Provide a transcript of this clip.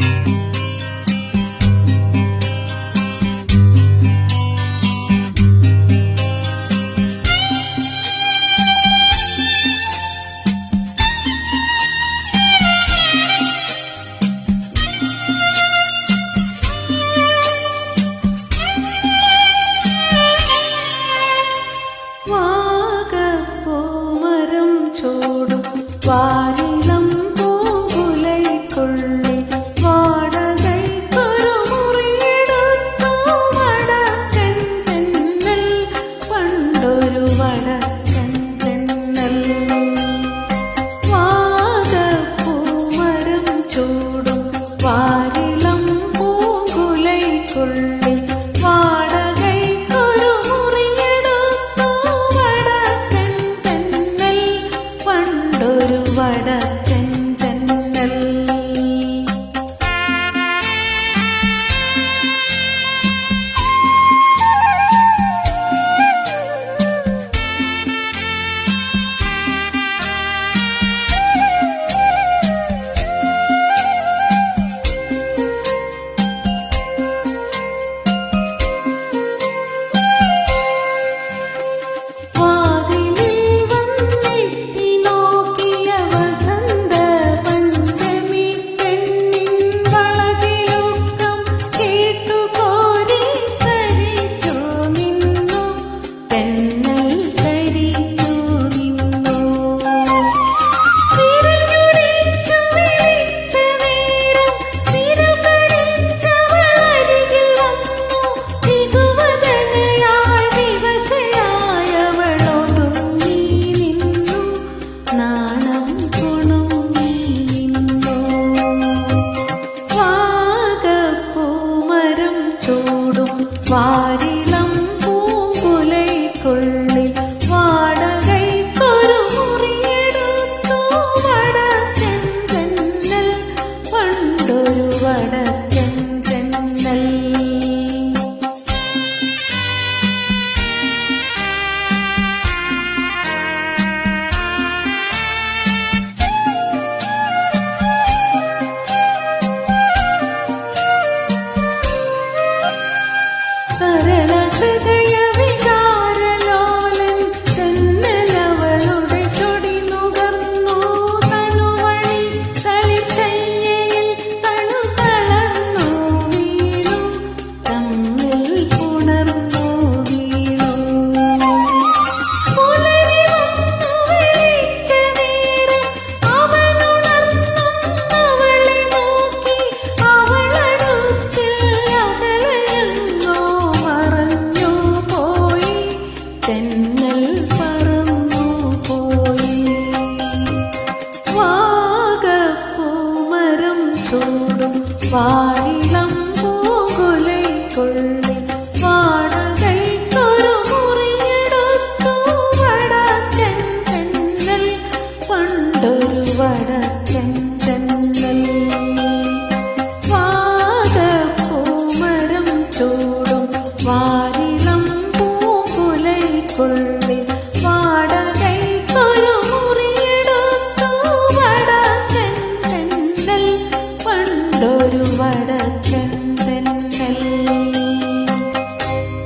Música far. പാടത്തോടും പാടിളം പൂകുലൈ കൊള്ളി പാടകൈക്കൊരു മുറിയെടുത്തു വടക്കൻ തെന്നൽ പണ്ടൊരു വടക്കൻ തെന്നൽ. പാദപ്പൂമരം ചൂടും പാരിളം പൂകുലൈ കൊള്ളി